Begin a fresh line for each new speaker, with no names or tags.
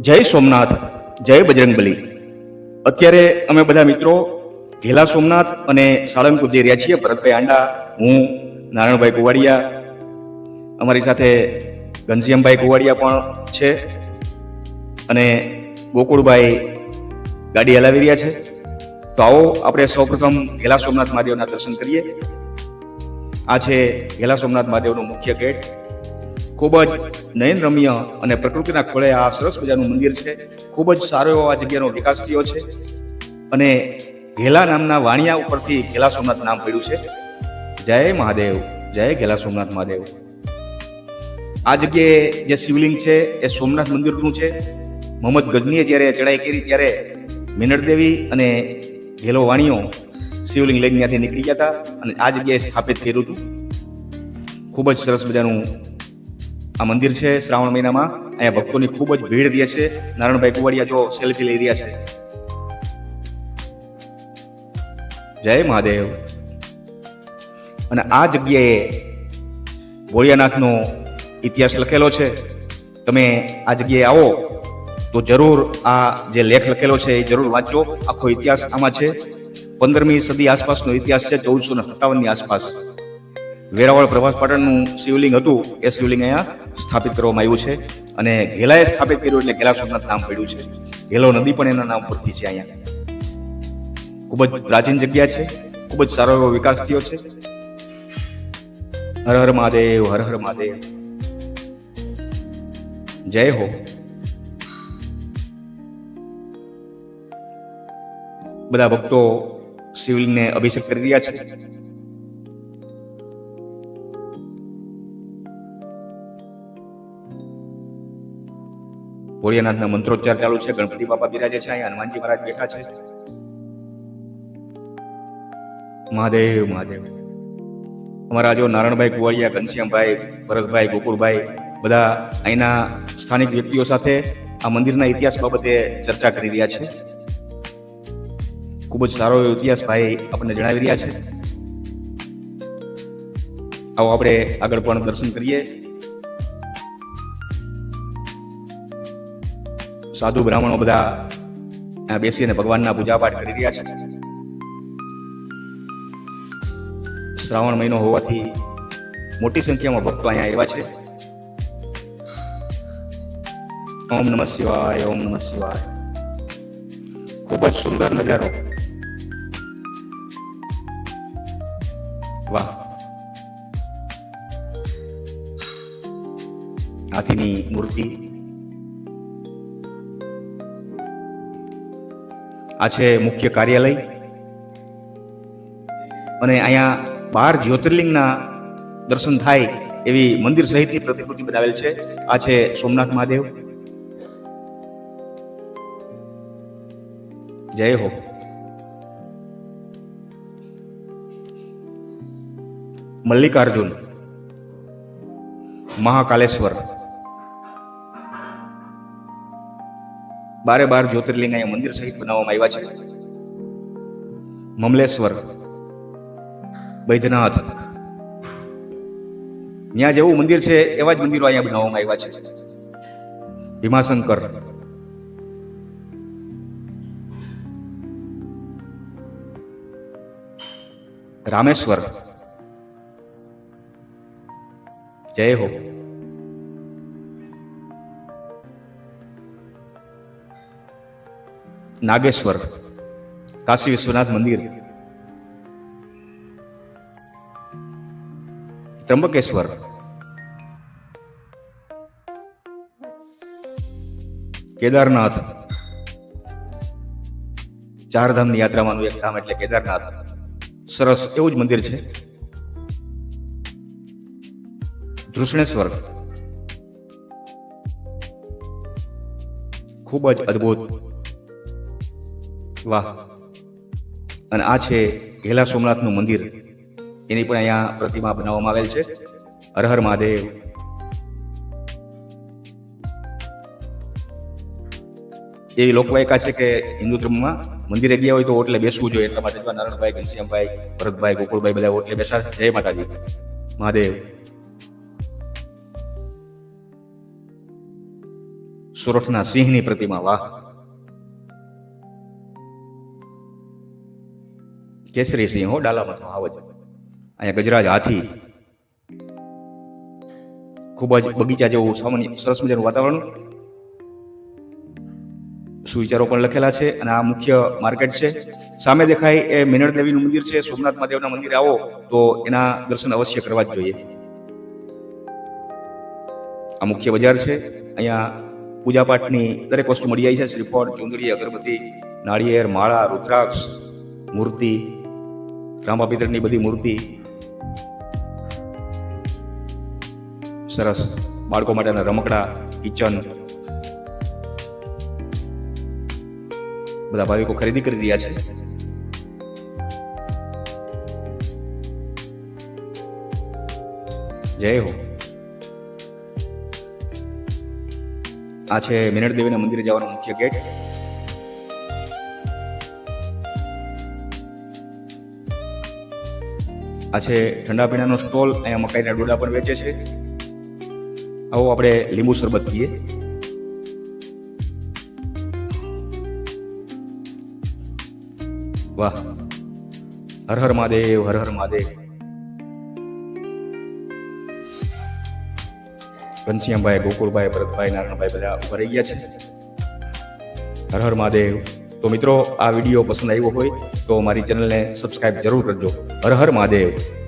જય સોમનાથ, જય બજરંગબલી. અત્યારે અમે બધા મિત્રો ઘેલા સોમનાથ અને સાળંગપુર જઈ રહ્યા છીએ. ભરતભાઈ આંડા, હું, નારાયણભાઈ કુવાડિયા, અમારી સાથે ઘનશ્યામભાઈ કુવાડિયા પણ છે અને ગોકુળભાઈ ગાડી હલાવી રહ્યા છે. તો આવો આપણે સૌપ્રથમ ઘેલા સોમનાથ મહાદેવના દર્શન કરીએ. આ છે ઘેલા સોમનાથ મહાદેવનું મુખ્ય ગેટ. ખૂબ જ નયનરમ્ય અને પ્રકૃતિના ખોળે આ સરસ મજાનું મંદિર છે. ખૂબ જ સારો એવો આ જગ્યાનો વિકાસ થયો છે. અને ઘેલા નામના વાણિયા ઉપરથી ઘેલા સોમનાથ નામ પડ્યું છે. જય મહાદેવ, જય ઘેલા સોમનાથ મહાદેવ. આ જગ્યાએ જે શિવલિંગ છે એ સોમનાથ મંદિરનું છે. મોહમ્મદ ગજનીએ જ્યારે ચડાઈ કરી ત્યારે મિનટ દેવી અને ઘેલો વાણીઓ શિવલિંગ લઈને ત્યાંથી નીકળી ગયા હતા અને આ જગ્યાએ સ્થાપિત કર્યું હતું. ખૂબ જ સરસ મજાનું આ મંદિર છે શ્રાવણ મહિનામાં. અહીંયા ભક્તોની ખૂબ જ ભીડ રહે છે. નારાયણભાઈ કુવાડિયા જો સેલ્ફી લઈ રહ્યા છે. જય મહાદેવ. અને આ જગ્યાએ ભોળિયાનાથનો ઇતિહાસ લખેલો છે. તમે આ જગ્યાએ આવો તો જરૂર આ જે લેખ લખેલો છે એ જરૂર વાંચો આખો ઇતિહાસ આમાં છે. પંદરમી સદી આસપાસનો ઇતિહાસ છે, ચૌદસો ને સત્તાવનની આસપાસ. વેરાવળ પ્રભાસ પાટણનું શિવલિંગ હતું, એ શિવલિંગ અહીંયા સ્થાપિત કરવામાં આવ્યું છે. અને ઘેલાએ સ્થાપિત કર્યું એટલે ઘેલા સોમનાથ નામ પડ્યું છે. ઘેલો નદી પણ એના નામ પરથી છે અહીંયા. ખૂબ જ પ્રાચીન જગ્યા છે, ખૂબ જ સારો એવો વિકાસ થયો છે. હર હર મહાદેવ, હર હર મહાદેવ. જય હો. બધા ભક્તો શિવલિંગને અભિષેક કરી રહ્યા છે. ભોળિયાનાથના મંત્રોચ્ચાર ચાલુ છે, ગણપતિ બાપા બિરાજે છે, અહીંયા હનુમાનજી મહારાજ બેઠા છે. મહાદેવ મહાદેવ. અમારા જો નારાયણભાઈ કુવાડિયા, ઘનશ્યામભાઈ, ભરતભાઈ, ગોકુળભાઈ બધા અહીંના સ્થાનિક વ્યક્તિઓ સાથે આ મંદિરના ઇતિહાસ બાબતે ચર્ચા કરી રહ્યા છે. ખૂબ જ સારો એવો ઇતિહાસ ભાઈ આપણને જણાવી રહ્યા છે. આવો આપણે આગળ પણ દર્શન કરીએ. સાધુ બ્રાહ્મણો બધા બેસીને ભગવાનના પૂજાપાઠ કરી રહ્યા છે. શ્રાવણ મહિનો હોવાથી મોટી સંખ્યામાં ભક્તો અહીંયા આવ્યા છે. ઓમ નમઃ શિવાય, ઓમ નમઃ શિવાય. ખૂબ જ સુંદર નજારો. વાહ. હાથીની મૂર્તિ આ છે મુખ્ય કાર્યાલય. અને અહીંયા બાર જ્યોતિર્લિંગના દર્શન થાય એવી મંદિર સહિતની પ્રતિકૃતિ બનાવેલ છે. આ છે સોમનાથ મહાદેવ. જય હો. મલ્લિકાર્જુન. મહાકાલેશ્વર. બારે બાર જ્યોતિર્લિંગ અહીંયા મંદિર સહિત બનાવવામાં આવ્યા છે. મમલેશ્વર, બૈદ્યનાથ, ત્યાં જેવું મંદિર છે, એવા જ મંદિરો અહીંયા બનાવવામાં આવ્યા છે. ભીમાશંકર, રામેશ્વર, જય હો. નાગેશ્વર કાશી વિશ્વનાથ મંદિર ત્રંબકેશ્વર કેદારનાથ ચારધામની યાત્રામાંનું એક ધામ એટલે કેદારનાથ સરસ, એવું જ મંદિર છે. ધૃષ્ણેશ્વર ખૂબ જ અદ્ભુત. વાહ. અને આ છે ઘેલા સોમનાથનું મંદિર. એની પણ અહીંયા પ્રતિમા બનાવવામાં આવેલ છે. હરહર હર મહાદેવ. એવી લોકવાયકા છે કે હિન્દુ ધર્મમાં મંદિરે ગયા હોય તો ઓટલે બેસવું જોઈએ. એટલા માટે નારણભાઈ, ઘનશ્યામભાઈ, ભરતભાઈ, ગોકુળભાઈ બધા ઓટલે બેસા જય માતાજી. મહાદેવ. સુરતના સિંહની પ્રતિમા, વાહ. કેસરી સિંહ હો ડાલામાં આવો જ અહીંયા ગજરાજ હાથી ખૂબ જ બગીચા જેવું સામાન્ય સરસ મજાનું વાતાવરણ સુવિચારો પણ લખેલા છે અને આ મુખ્ય માર્કેટ છે. સામે દેખાય એ મિનળ દેવીનું મંદિર છે. સોમનાથ મહાદેવના મંદિરે આવો તો એના દર્શન અવશ્ય કરવા જ જોઈએ. આ મુખ્ય બજાર છે. અહીંયા પૂજાપાઠની દરેક વસ્તુ મળી જાય છે. શ્રીફળ ચુંદડી, અગરબત્તી, નાળિયેર, માળા, રુદ્રાક્ષ, મૂર્તિ રામાપિતરની બધી મૂર્તિ સરસ બાળકો માટેના રમકડા કિચન બધા ભાવિકો ખરીદી કરી રહ્યા છે. જય હો. આ છે મિનળ દેવીના મંદિરે જવાનો મુખ્ય ગેટ. આ છે ઠંડા પીણાનો સ્ટોલ. અહીંયા મકાઈના ડોડા પણ વેચે છે. આવો આપણે લીંબુ શરબત પીએ. વાહ. હર હર મહાદેવ, હર હર મહાદેવ. ઘનશ્યામભાઈ ગોકુળભાઈ ભરતભાઈ, નારાયણભાઈ બધા ઊભા રહી ગયા છે. હર હર મહાદેવ. તો મિત્રો, આ વીડિયો પસંદ આવ્યો હોય તો મારી ચેનલને સબસ્ક્રાઇબ જરૂર કરજો. હર હર મહાદેવ.